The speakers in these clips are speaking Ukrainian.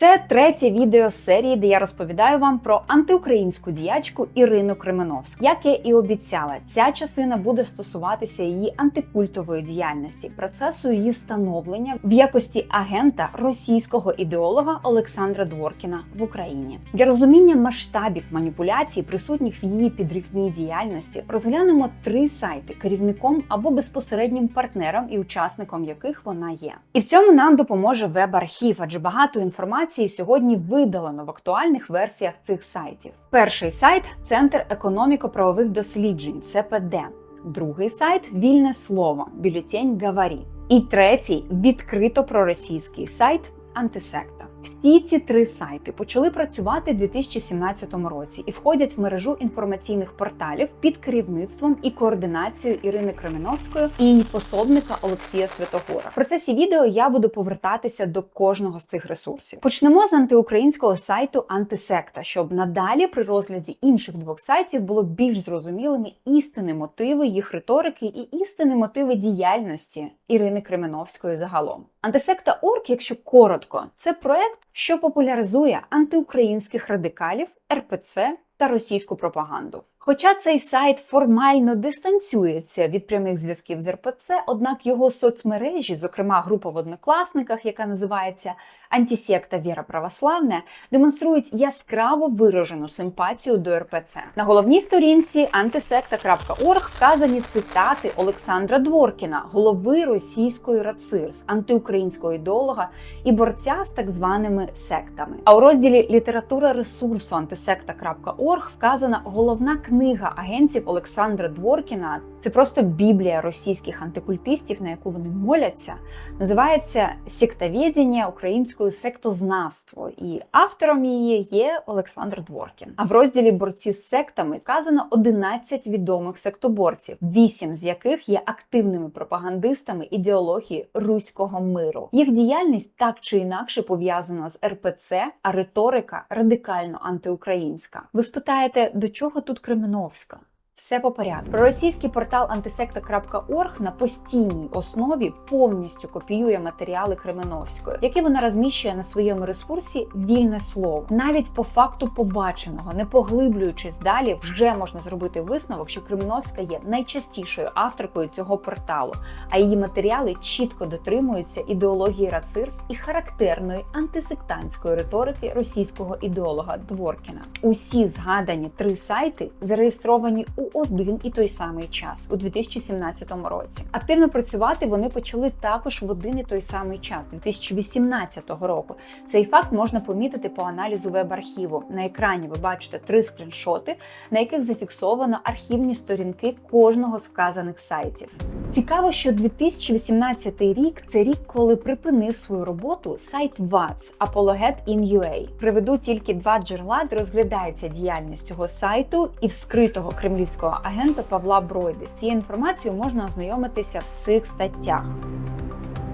Це третє відео з серії, де я розповідаю вам про антиукраїнську діячку Ірину Кременовську. Як я і обіцяла, ця частина буде стосуватися її антикультової діяльності, процесу її становлення в якості агента російського ідеолога Олександра Дворкіна в Україні. Для розуміння масштабів маніпуляцій, присутніх в її підривній діяльності, розглянемо три сайти керівником або безпосереднім партнером і учасником яких вона є. І в цьому нам допоможе веб-архів, адже багато інформації сьогодні видалено в актуальних версіях цих сайтів. Перший сайт Центр економіко-правових досліджень ЦПД. Другий сайт Вільне слово бюлетень Гаварі. І третій відкрито проросійський сайт Антисекта. Всі ці три сайти почали працювати у 2017 році і входять в мережу інформаційних порталів під керівництвом і координацією Ірини Кременовської і її пособника Олексія Святогора. В процесі відео я буду повертатися до кожного з цих ресурсів. Почнемо з антиукраїнського сайту Антисекта, щоб надалі при розгляді інших двох сайтів було більш зрозумілими істинні мотиви їх риторики і істинні мотиви діяльності Ірини Кременовської загалом. Антисекта.орг, якщо коротко, це проект, що популяризує антиукраїнських радикалів, РПЦ та російську пропаганду. Хоча цей сайт формально дистанціюється від прямих зв'язків з РПЦ, однак його соцмережі, зокрема група в однокласниках, яка називається Антисекта Віра Православне, демонструють яскраво виражену симпатію до РПЦ. На головній сторінці антисекта.орг вказані цитати Олександра Дворкіна, голови російської РАЦИРС, антиукраїнського ідеолога і борця з так званими сектами. А у розділі література ресурсу антисекта.орг вказана головна книга агентів Олександра Дворкіна. Це просто біблія російських антикультистів, на яку вони моляться. Називається Сектовєдіння українською сектознавство, і автором її є Олександр Дворкін. А в розділі борці з сектами вказано 11 відомих сектоборців, 8 з яких є активними пропагандистами ідеології руського миру. Їх діяльність так чи інакше пов'язана з РПЦ, а риторика радикально антиукраїнська. Ви спитаєте, до чого тут Кременовська? Все по порядку. Проросійський портал антисекта.орг на постійній основі повністю копіює матеріали Кременовської, які вона розміщує на своєму ресурсі вільне слово. Навіть по факту побаченого, не поглиблюючись далі, вже можна зробити висновок, що Кременовська є найчастішою авторкою цього порталу, а її матеріали чітко дотримуються ідеології Рацирс і характерної антисектантської риторики російського ідеолога Дворкіна. Усі згадані три сайти зареєстровані у один і той самий час у 2017 році. Активно працювати вони почали також в один і той самий час, 2018 року. Цей факт можна помітити по аналізу веб-архіву. На екрані ви бачите три скріншоти, на яких зафіксовано архівні сторінки кожного з вказаних сайтів. Цікаво, що 2018 рік це рік, коли припинив свою роботу сайт WATS Apologet in UA. Приведу тільки два джерела, де розглядається діяльність цього сайту і вскритого кремлівського агента Павла Бройди. З цією інформацією можна ознайомитися в цих статтях.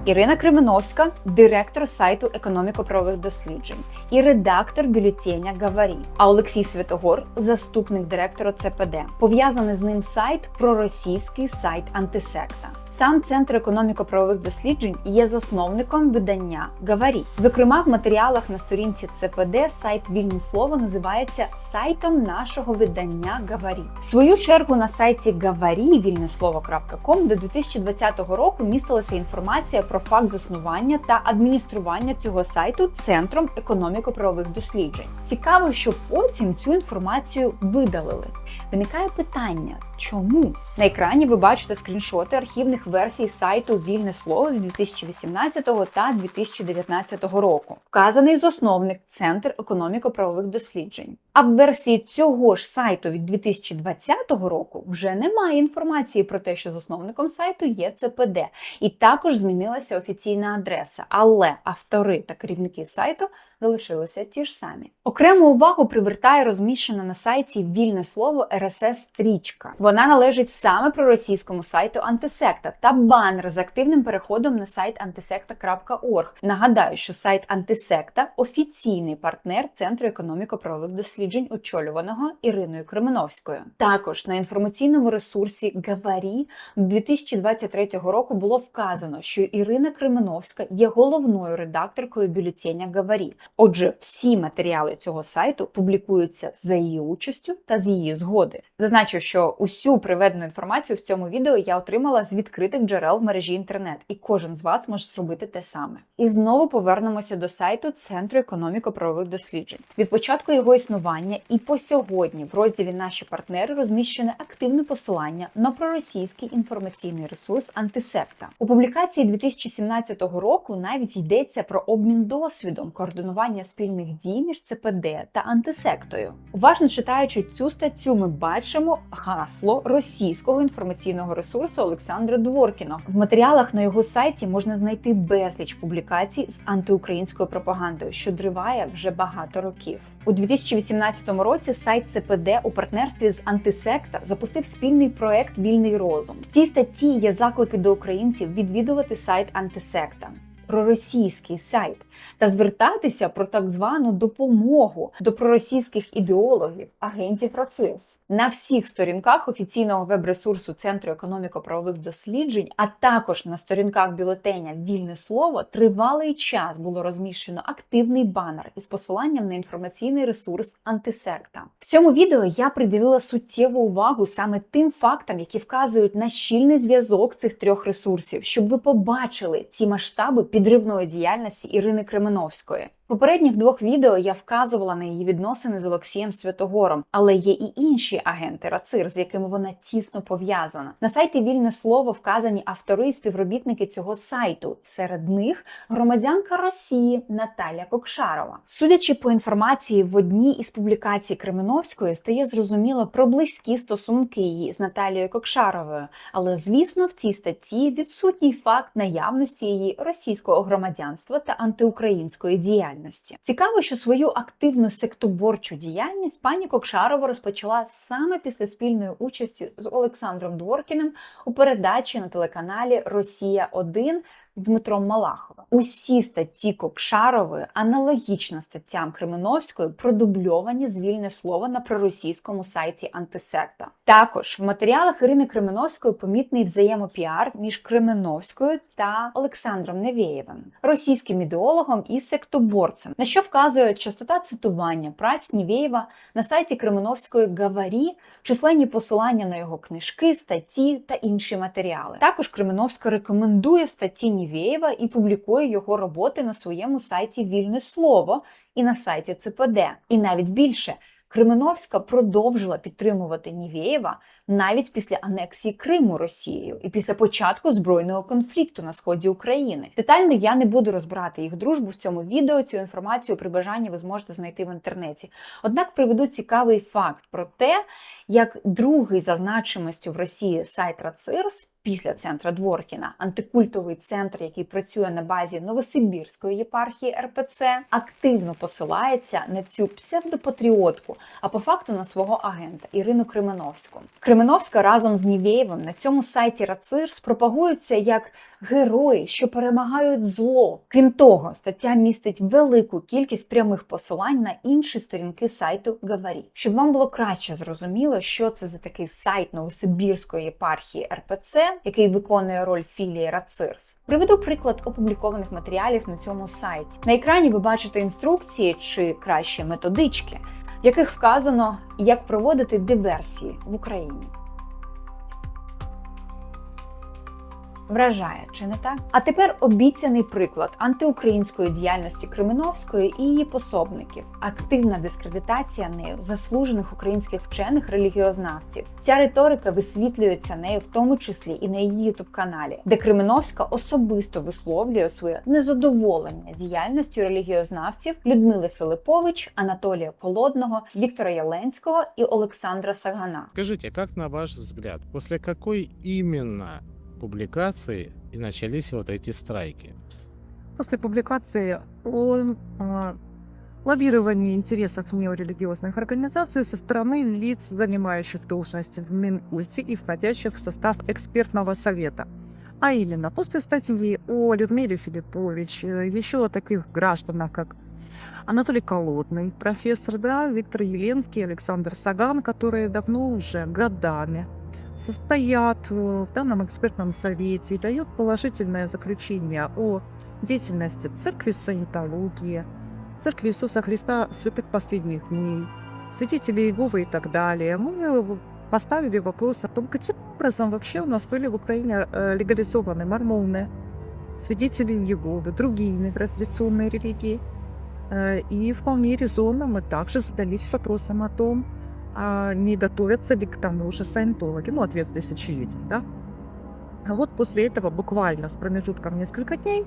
Ірина Кременовська, директор сайту економіко-правових досліджень і редактор бюлетеня Гаварі. А Олексій Святогор, заступник директора ЦПД. Пов'язаний з ним сайт проросійський сайт Антисекта. Сам центр економіко-правових досліджень є засновником видання Гаварі. Зокрема, в матеріалах на сторінці ЦПД сайт Вільне слово називається сайтом нашого видання Гаварі. В свою чергу на сайті Гаварі вільнеслово.ком до 2020 року містилася інформація про факт заснування та адміністрування цього сайту центром економіко-правових досліджень. Цікаво, що потім цю інформацію видалили. Виникає питання, чому на екрані ви бачите скріншоти архівних версій сайту Вільне слово 2018 та 2019 року. Вказаний засновник Центр економіко-правових досліджень. А в версії цього ж сайту від 2020 року вже немає інформації про те, що засновником сайту є ЦПД, і також змінилася офіційна адреса. Але автори та керівники сайту залишилися ті ж самі. Окрему увагу привертає розміщена на сайті вільне слово РСС стрічка. Вона належить саме проросійському сайту Антисекта та банер з активним переходом на сайт антисекта.орг. Нагадаю, що сайт Антисекта офіційний партнер Центру економіко-правових досліджень. Досліджень, очолюваного Іриною Кременовською. Також на інформаційному ресурсі Гаварі 2023 року було вказано, що Ірина Кременовська є головною редакторкою бюлетеня Гаварі. Отже, всі матеріали цього сайту публікуються за її участю та з її згоди. Зазначу, що усю приведену інформацію в цьому відео я отримала з відкритих джерел в мережі інтернет, і кожен з вас може зробити те саме. І знову повернемося до сайту Центру економіко-правових досліджень. Від початку його існування і по сьогодні в розділі Наші партнери розміщене активне посилання на проросійський інформаційний ресурс Антисекта. У публікації 2017 року навіть йдеться про обмін досвідом координування спільних дій між ЦПД та антисектою. Уважно читаючи цю статтю, ми бачимо гасло російського інформаційного ресурсу Олександра Дворкіна. В матеріалах на його сайті можна знайти безліч публікацій з антиукраїнською пропагандою, що триває вже багато років. У 2018 році сайт ЦПД у партнерстві з антисекта запустив спільний проект Вільний розум. В цій статті є заклики до українців відвідувати сайт антисекта. Проросійський сайт та звертатися про так звану допомогу до проросійських ідеологів, агентів РАЦИС. на всіх сторінках офіційного веб-ресурсу Центру економіко-правових досліджень, а також на сторінках бюлетеня Вільне слово тривалий час було розміщено активний банер із посиланням на інформаційний ресурс антисекта. В цьому відео я приділила суттєву увагу саме тим фактам, які вказують на щільний зв'язок цих трьох ресурсів, щоб ви побачили ці масштаби підривної діяльності Ірини Кременовської. Попередніх двох відео я вказувала на її відносини з Олексієм Святогором, але є і інші агенти РАЦИР, з якими вона тісно пов'язана. На сайті Вільне слово вказані автори і співробітники цього сайту. Серед них громадянка Росії Наталя Кокшарова. Судячи по інформації в одній із публікацій Кременовської, стає зрозуміло про близькі стосунки її з Наталією Кокшаровою. Але звісно, в цій статті відсутній факт наявності її російського громадянства та антиукраїнської діяльності діяльності. Цікаво, що свою активну сектоборчу діяльність пані Кокшарова розпочала саме після спільної участі з Олександром Дворкіним у передачі на телеканалі Росія 1 з Дмитром Малаховим. Усі статті Кокшарової, аналогічно статтям Кременовської, продубльовані з вільне слово на проросійському сайті Антисекта. Також в матеріалах Ірини Кременовської помітний взаємопіар між Кременовською та Олександром Невєєвим, російським ідеологом і сектоборцем, на що вказує частота цитування праць Невєєва на сайті Кременовської Гаварі, численні посилання на його книжки, статті та інші матеріали. Також Кременовська рекомендує статті Нівєєва і публікує його роботи на своєму сайті Вільне Слово і на сайті ЦПД. І навіть більше. Кременовська продовжила підтримувати Нівєєва навіть після анексії Криму Росією і після початку збройного конфлікту на сході України. Детально я не буду розбирати їх дружбу в цьому відео. Цю інформацію при бажанні ви зможете знайти в інтернеті. Однак приведу цікавий факт про те, як другий за значимостю в Росії сайт Рацирс після центра Дворкіна, антикультовий центр, який працює на базі Новосибірської єпархії РПЦ, активно посилається на цю псевдопатріотку, а по факту на свого агента Ірину Кременовську. Кременовська разом з Нівєєвим на цьому сайті Рацирс пропагуються як герої, що перемагають зло. Крім того, стаття містить велику кількість прямих посилань на інші сторінки сайту Гаварі. Щоб вам було краще зрозуміло, що це за такий сайт Новосибірської єпархії РПЦ, який виконує роль філії Рацирс. Приведу приклад опублікованих матеріалів на цьому сайті. На екрані ви бачите інструкції чи краще методички, яких вказано, як проводити диверсії в Україні. Вражає, чи не так? А тепер обіцяний приклад антиукраїнської діяльності Кременовської і її пособників, активна дискредитація нею заслужених українських вчених релігіознавців. Ця риторика висвітлюється нею, в тому числі і на її ютуб каналі, де Кременовська особисто висловлює своє незадоволення діяльністю релігіознавців Людмили Филипович, Анатолія Колодного, Віктора Яленського і Олександра Сагана. Скажите, как на ваш взгляд, после какой именно публикации и начались вот эти страйки? после публикации о а, лоббировании интересов неорелигиозных организаций со стороны лиц, занимающих должности в Минкульте и входящих в состав экспертного совета. А именно, после статьи о Людмиле Филиппович, э, еще о таких гражданах, как Анатолий Колодный, профессор, да, Виктор Еленский, Александр Саган, которые давно уже годами состоят в данном экспертном совете и дают положительное заключение о деятельности Церкви Саентологии, Церкви Иисуса Христа Святых Последних Дней, святителей Иеговы и так далее. Мы поставили вопрос о том, каким образом вообще у нас были в Украине э, легализованы мормоны, свидетели Иеговы, другие нетрадиционные религии. Э, И вполне резонно мы также задались вопросом о том, не готовятся ли к тому же саентологи. Ну, ответ очевиден, да? А вот после этого буквально с промежутком несколько дней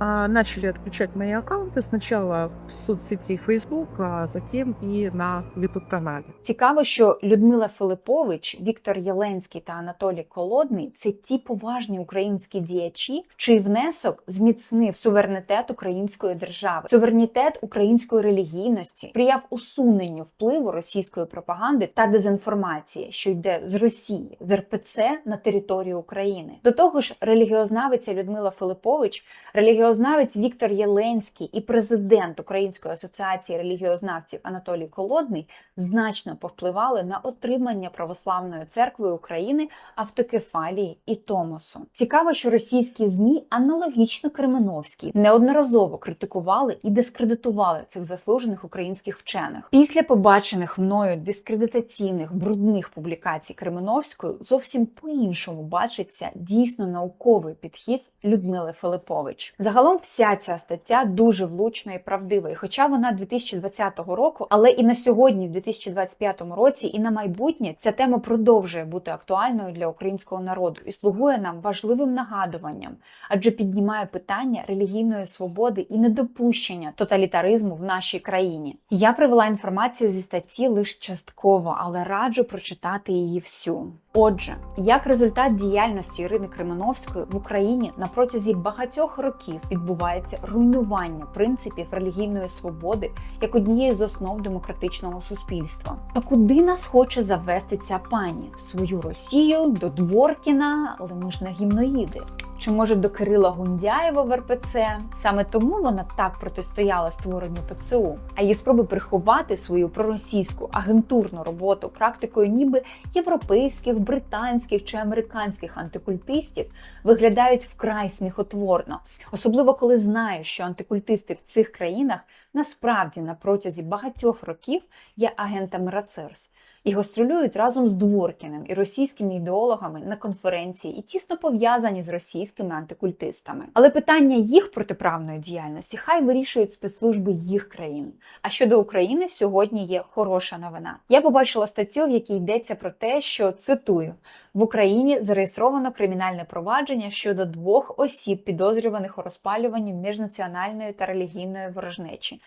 начали отключать мои аккаунты сначала в соцсети Facebook, а затем и на YouTube-канале. Цікаво, що Людмила Филипович, Віктор Єленський та Анатолій Колодний це ті поважні українські діячі, чий внесок зміцнив суверенітет української держави, суверенітет української релігійності, сприяв усуненню впливу російської пропаганди та дезінформації, що йде з Росії, з РПЦ на територію України. До того ж, релігіознавиця Людмила Филипович, релігіознавець Віктор Єленський і президент Української асоціації релігіознавців Анатолій Колодний значно повпливали на отримання православною церквою України автокефалії і Томосу. Цікаво, що російські змі аналогічно Кременовській неодноразово критикували і дискредитували цих заслужених українських вчених. Після побачених мною дискредитаційних брудних публікацій Кременовської зовсім по-іншому бачиться дійсно науковий підхід Людмили Филипович. Загалом вся ця стаття дуже влучна і правдива. І хоча вона 2020 року, але і на сьогодні, в 2025 році, і на майбутнє ця тема продовжує бути актуальною для українського народу і слугує нам важливим нагадуванням, адже піднімає питання релігійної свободи і недопущення тоталітаризму в нашій країні. Я привела інформацію зі статті лише частково, але раджу прочитати її всю. Отже, як результат діяльності Ірини Кременовської в Україні на протязі багатьох років відбувається руйнування принципів релігійної свободи як однієї з основ демократичного суспільства. То куди нас хоче завести ця пані? В свою Росію, до Дворкіна, але ми ж не гімноїди. Чи може до Кирила Гундяєва в РПЦ? Саме тому вона так протистояла створенню ПЦУ. А її спроби приховати свою проросійську агентурну роботу практикою ніби європейських, британських чи американських антикультистів виглядають вкрай сміхотворно, особливо коли знаєш, що антикультисти в цих країнах насправді на протязі багатьох років є агентами РАЦЕРС і гастролюють разом з Дворкіним і російськими ідеологами на конференції і тісно пов'язані з російськими антикультистами. Але питання їх протиправної діяльності хай вирішують спецслужби їх країн. А щодо України, сьогодні є хороша новина. Я побачила статтю, в якій йдеться про те, що цитую. В Україні зареєстровано кримінальне провадження щодо двох осіб, підозрюваних у розпалюванні міжнаціональної та релігійної ворожнечі.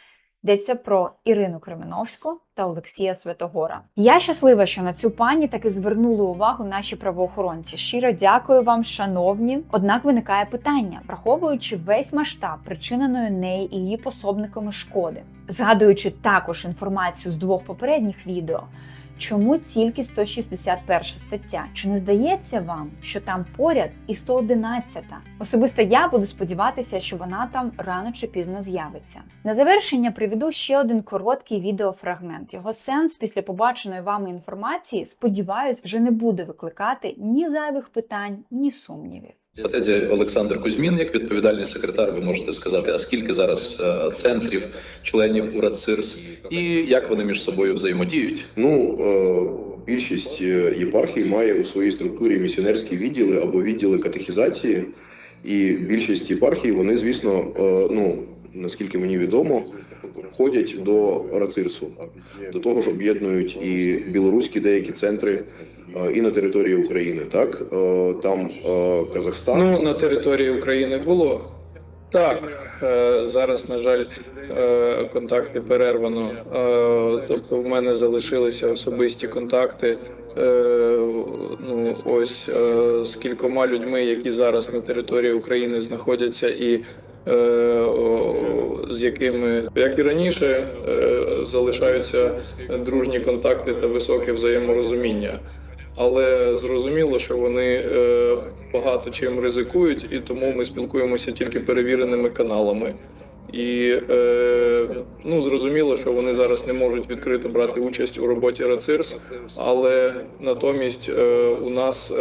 Йдеться про Ірину Кременовську та Олексія Святогора. Я щаслива, що на цю пані таки звернули увагу наші правоохоронці. Щиро дякую вам, шановні. Однак виникає питання, враховуючи весь масштаб причиненої неї і її пособниками шкоди, згадуючи також інформацію з двох попередніх відео. Чому тільки 161 стаття? Чи не здається вам, що там поряд і 111? Особисто я буду сподіватися, що вона там рано чи пізно з'явиться. На завершення приведу ще один короткий відеофрагмент. Його сенс після побаченої вами інформації, сподіваюсь, вже не буде викликати ні зайвих питань, ні сумнівів. Статеді Олександр Кузьмін, як відповідальний секретар, ви можете сказати, а скільки зараз е, центрів, членів УРАЦИРС і як вони між собою взаємодіють? Ну, е, більшість е, єпархій має у своїй структурі місіонерські відділи або відділи катехізації, і більшість єпархій, вони, звісно, ну наскільки мені відомо, входять до рацирсу, до того ж об'єднують і білоруські деякі центри, е, і на території України. Так Е, там е, Казахстан. Ну, на території України було. Так, зараз, на жаль, контакти перервано. Тобто, в мене залишилися особисті контакти. Ну, ось з кількома людьми, які зараз на території України знаходяться, і з якими, як і раніше, е, залишаються дружні контакти та високе взаєморозуміння. Але зрозуміло, що вони е, багато чим ризикують, і тому ми спілкуємося тільки перевіреними каналами. І е, ну зрозуміло, що вони зараз не можуть відкрито брати участь у роботі РАЦИРС, але натомість е, у нас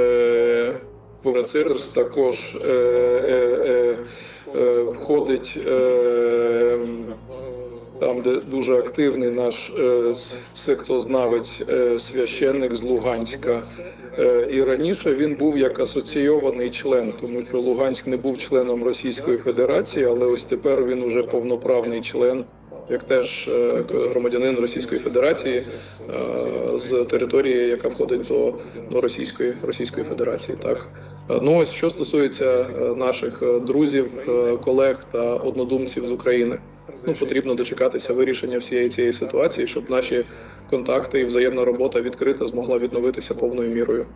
е, також е, е, е, е, входить. Е, там, де дуже активний наш е, сектознавець, е, священник з Луганська. Е, і раніше він був як асоційований член, тому що Луганськ не був членом Російської Федерації, але ось тепер він уже повноправний член, як теж е, громадянин Російської Федерації е, з території, яка входить до, до Російської Російської Федерації. Так ну ось що стосується е, наших е, друзів, е, колег та однодумців з України. Ну, потрібно дочекатися вирішення всієї цієї ситуації, щоб наші контакти і взаємна робота відкрита змогла відновитися повною мірою.